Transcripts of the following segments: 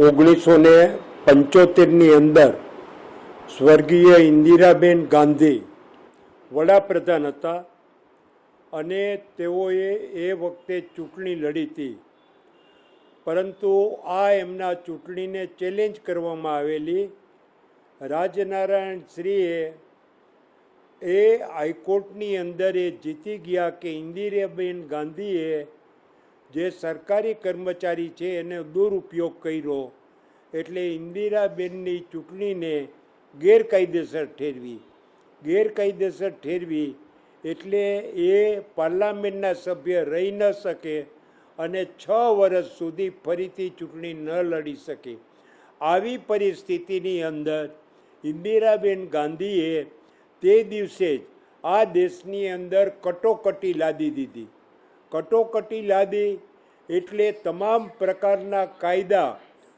ઓગણીસો ને પંચોતેરની અંદર સ્વર્ગીય ઇન્દિરાબેન ગાંધી વડાપ્રધાન હતા અને તેઓએ એ વખતે ચૂંટણી લડી હતી. પરંતુ આ એમના ચૂંટણીને ચેલેન્જ કરવામાં આવેલી રાજનારાયણ શ્રીએ એ હાઈકોર્ટની અંદર એ જીતી ગયા કે ઇન્દિરાબેન ગાંધીએ જે સરકારી કર્મચારી છે, એને દુરુપયોગ કર્યો. એટલે ઇન્દિરાબેનની ચૂંટણીને ગેરકાયદેસર ઠેરવી. ગેરકાયદેસર ઠેરવી એટલે એ પાર્લામેન્ટના સભ્ય રહી ન શકે અને છ વર્ષ સુધી ફરીથી ચૂંટણી ન લડી શકે. આવી પરિસ્થિતિની અંદર ઇન્દિરાબેન ગાંધીએ તે દિવસે જ આ દેશની અંદર કટોકટી લાદી દીધી. કટોકટી લાદી એટલે તમામ પ્રકારના કાયદા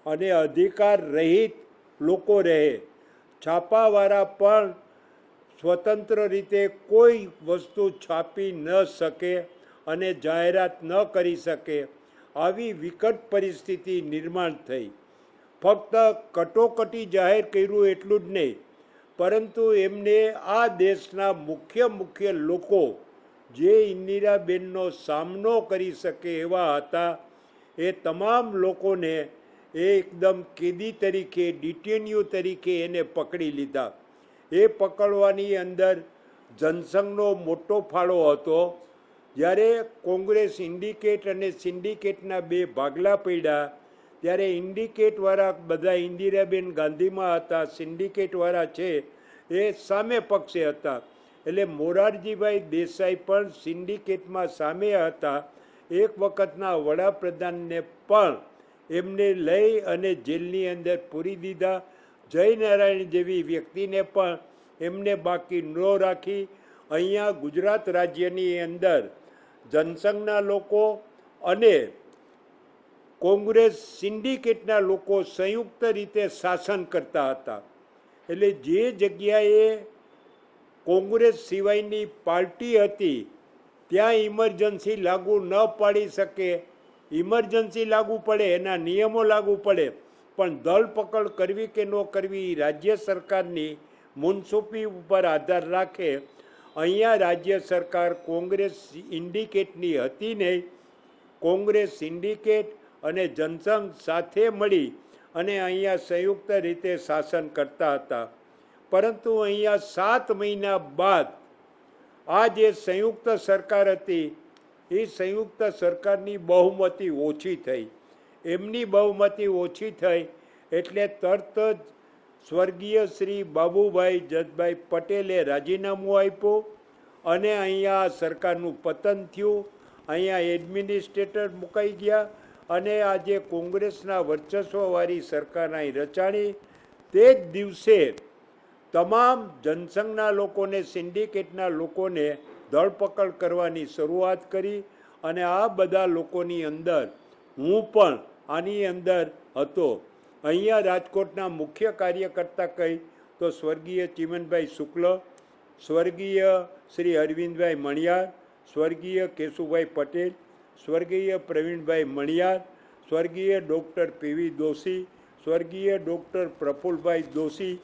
અને અધિકાર રહિત લોકો રહે. છાપાવાળા પણ સ્વતંત્ર રીતે કોઈ વસ્તુ છાપી ન શકે અને જાહેરાત ન કરી શકે આવી વિકટ પરિસ્થિતિ નિર્માણ થઈ. ફક્ત કટોકટી જાહેર કર્યું એટલું જ નહીં, પરંતુ એમને આ દેશના મુખ્ય મુખ્ય લોકો જે ઇન્દિરાબેનનો સામનો કરી શકે એવા હતા, એ તમામ લોકોને એ એકદમ કેદી તરીકે, ડિટેન્યુ તરીકે એને પકડી લીધા. એ પકડવાની અંદર જનસંઘનો મોટો ફાળો હતો. જ્યારે કોંગ્રેસ ઇન્ડિકેટ અને સિન્ડિકેટના બે ભાગલા પડ્યા ત્યારે ઇન્ડિકેટવાળા બધા ઇન્દિરાબેન ગાંધીમાં હતા, સિન્ડિકેટવાળા છે, એ સામે પક્ષે હતા. એટલે મોરારજીભાઈ દેસાઈ પણ સિન્ડિકેટમાં સામે હતા. એક વખતના વડાપ્રધાનને પણ એમને લઈ અને જેલની અંદર પૂરી દીધા. જયનારાયણ જેવી વ્યક્તિને પણ એમને બાકી ન રાખી. અહીંયા ગુજરાત રાજ્યની અંદર જનસંઘના લોકો અને કોંગ્રેસ સિન્ડિકેટના લોકો સંયુક્ત રીતે શાસન કરતા હતા. એટલે જે જગ્યાએ કોંગ્રેસ સિવાયની પાર્ટી હતી, ત્યાં ઇમરજન્સી લાગુ ન પાડી શકે. ઇમરજન્સી લાગુ પડે, એના નિયમો લાગુ પડે, પણ ધરપકડ કરવી કે ન કરવી રાજ્ય સરકારની મુનસુફી ઉપર આધાર રાખે. અહીંયા રાજ્ય સરકાર કોંગ્રેસ ઇન્ડિકેટની હતી નહીં. કોંગ્રેસ સિન્ડિકેટ અને જનસંઘ સાથે મળી અને અહીંયા સંયુક્ત રીતે શાસન કરતા હતા. પરંતુ અહીંયા સાત મહિના બાદ આ જે સંયુક્ત સરકાર હતી, એ સંયુક્ત સરકારની બહુમતી ઓછી થઈ. એમની બહુમતી ઓછી થઈ એટલે તરત જ સ્વર્ગીય શ્રી બાબુભાઈ જતભાઈ પટેલે રાજીનામું આપ્યું અને અહીંયા આ સરકારનું પતન થયું. અહીંયા એડમિનિસ્ટ્રેટર મુકાઈ ગયા અને આજે કોંગ્રેસના વર્ચસ્વવાળી સરકાર અહીં રચાણી, તે જ દિવસે તમામ જનસંઘના લોકોને, સિન્ડિકેટના લોકોને ધરપકડ કરવાની શરૂઆત કરી અને આ બધા લોકોની અંદર હું પણ આની અંદર હતો. અહીંયા રાજકોટના મુખ્ય કાર્યકર્તા કહી તો સ્વર્ગીય ચિમનભાઈ શુક્લ, સ્વર્ગીય શ્રી અરવિંદભાઈ મણિયાર, સ્વર્ગીય કેશુભાઈ પટેલ, સ્વર્ગીય પ્રવીણભાઈ મણિયાર, સ્વર્ગીય ડૉક્ટર પીવી દોશી, સ્વર્ગીય ડૉક્ટર પ્રફુલભાઈ દોશી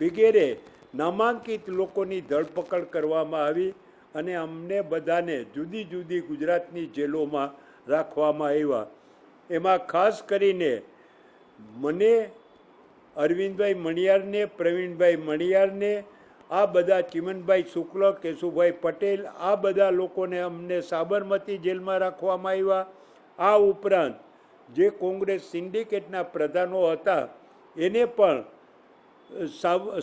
વગેરે નામાંકિત લોકોની ધરપકડ કરવામાં આવી અને અમને બધાને જુદી જુદી ગુજરાતની જેલોમાં રાખવામાં આવ્યા. એમાં ખાસ કરીને મને અરવિંદભાઈ મણિયારને, પ્રવીણભાઈ મણિયારને, આ બધા ચિમનભાઈ શુક્લ, કેશુભાઈ પટેલ, આ બધા લોકોને અમને સાબરમતી જેલમાં રાખવામાં આવ્યા. આ ઉપરાંત જે કોંગ્રેસ સિન્ડિકેટના પ્રધાનો હતા, એને પણ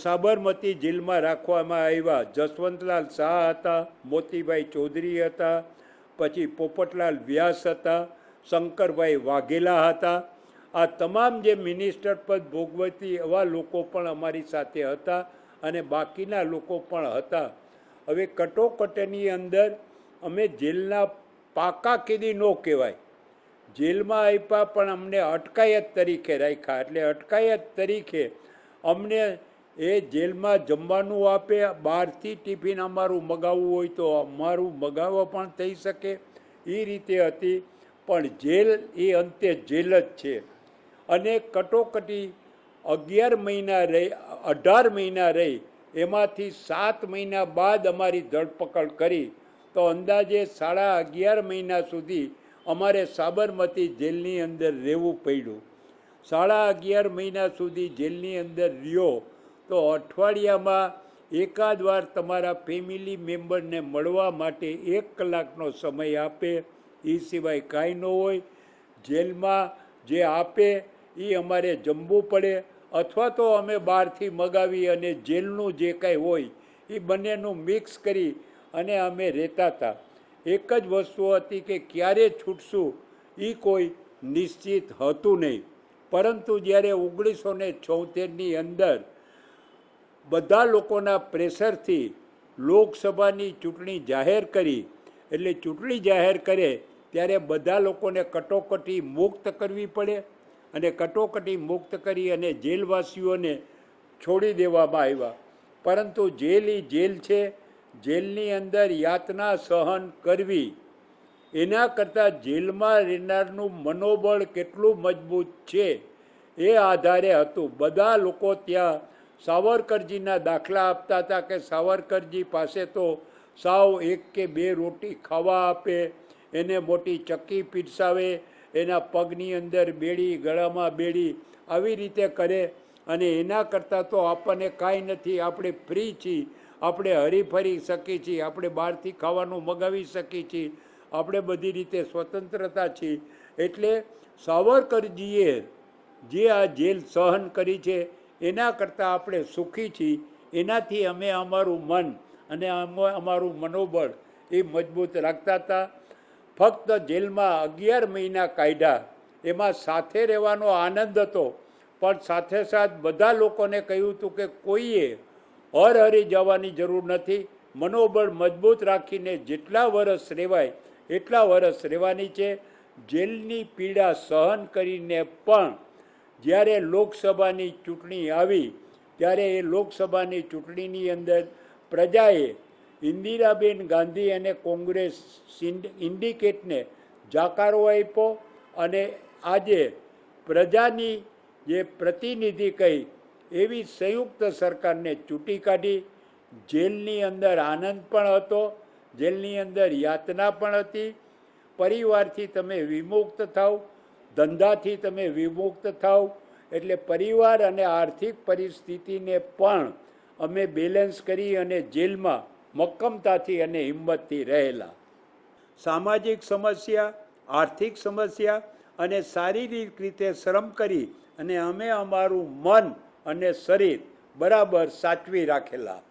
સાબરમતી જેલમાં રાખવામાં આવ્યા. જસવંતલાલ શાહ હતા મોતીભાઈ ચૌધરી હતા, પછી પોપટલાલ વ્યાસ હતા, શંકરભાઈ વાઘેલા હતા. આ તમામ જે મિનિસ્ટર પદ ભોગવતી એવા લોકો પણ અમારી સાથે હતા અને બાકીના લોકો પણ હતા. હવે કટોકટની અંદર અમે જેલના પાકા કેદી ન કહેવાય. જેલમાં આપ્યા પણ અમને અટકાયત તરીકે રાખ્યા. એટલે અટકાયત તરીકે અમને એ જેલમાં જમવાનું આપે, બહારથી ટિફિન અમારું મગાવવું હોય તો અમારું મગાવવા પણ થઈ શકે. એ રીતે હતી. પણ જેલ એ અંતે જેલ જ છે. અને કટોકટી અગિયાર મહિના રહી, અઢાર મહિના રહી. એમાંથી સાત મહિના બાદ અમારી ધરપકડ કરી. તો અંદાજે સાડા અગિયાર મહિના સુધી અમારે સાબરમતી જેલની અંદર રહેવું પડ્યું. સાડા અગિયાર મહિના સુધી જેલની અંદર રહ્યો, તો અઠવાડિયામાં એકાદ વાર તમારા ફેમિલી મેમ્બરને મળવા માટે એક કલાકનો સમય આપે. એ સિવાય કાંઈ ન હોય. જેલમાં જે આપે, એ અમારે જમવું પડે અથવા તો અમે બહારથી મગાવી અને જેલનું જે કાંઈ હોય, એ બંનેનું મિક્સ કરી અને અમે રહેતા હતા. એક જ વસ્તુ હતી કે ક્યારે છૂટશું, એ કોઈ નિશ્ચિત હતું નહીં. પરંતુ જ્યારે ઓગણીસો ને છોતેરની અંદર બધા લોકોના પ્રેશરથી લોકસભાની ચૂંટણી જાહેર કરી, એટલે ચૂંટણી જાહેર કરે, ત્યારે બધા લોકોને કટોકટી મુક્ત કરવી પડે અને કટોકટી મુક્ત કરી અને જેલવાસીઓને છોડી દેવામાં આવ્યા. પરંતુ જેલ એ જેલ છે. જેલની અંદર યાતના સહન કરવી એના કરતાં જેલમાં રહેનારનું મનોબળ કેટલું મજબૂત છે એ આધારે હતું. બધા લોકો ત્યાં સાવરકરજીના દાખલા આપતા હતા કે સાવરકરજી પાસે તો સાવ એક કે બે રોટી ખાવા આપે, એને મોટી ચક્કી પીરસાવે, એના પગની અંદર બેડી, ગળામાં બેડી આવી રીતે કરે અને એના કરતાં તો આપણને કાંઈ નથી. આપણે ફ્રી છીએ, આપણે હરીફરી શકીએ છીએ, આપણે બહારથી ખાવાનું મગાવી શકીએ છીએ. આપણે બધી રીતે સ્વતંત્રતા છીએ. એટલે સાવરકરજીએ જે આ જેલ સહન કરી છે, એના કરતાં આપણે સુખી છીએ. એનાથી અમે અમારું મન અને અમ- અમારું મનોબળ એ મજબૂત રાખતા હતા. ફક્ત જેલમાં અગિયાર મહિના કાઢ્યા. એમાં સાથે રહેવાનો આનંદ હતો. પણ સાથે સાથ બધા લોકોને કહ્યું હતું કે કોઈએ હરહરી જવાની જરૂર નથી. મનોબળ મજબૂત રાખીને જેટલા વર્ષ રહેવાય એટલા વર્ષ રહેવાની છે, જેલની પીડા સહન કરીને પણ જ્યારે લોકસભાની ચૂંટણી આવી, ત્યારે એ લોકસભાની ચૂંટણીની અંદર પ્રજાએ ઇન્દિરાબેન ગાંધી અને કોંગ્રેસ ઇન્ડિકેટને જાકારો આપ્યો અને આજે પ્રજાની જે પ્રતિનિધિ કહી એવી સંયુક્ત સરકારને ચૂંટી કાઢી, જેલની અંદર આનંદ પણ હતો જેલની અંદર યાતના પણ હતી, પરિવારથી તમે વિમુક્ત થાવ, ધંધાથી તમે વિમુક્ત થાવ, એટલે પરિવાર અને આર્થિક પરિસ્થિતિને પણ અમે બેલેન્સ કરી અને જેલમાં મક્કમતાથી અને હિંમતથી રહેલા. સામાજિક સમસ્યા, આર્થિક સમસ્યા અને શારીરિક રીતે શ્રમ કરી અને અમે અમારું મન અને શરીર બરાબર સાચવી રાખેલા.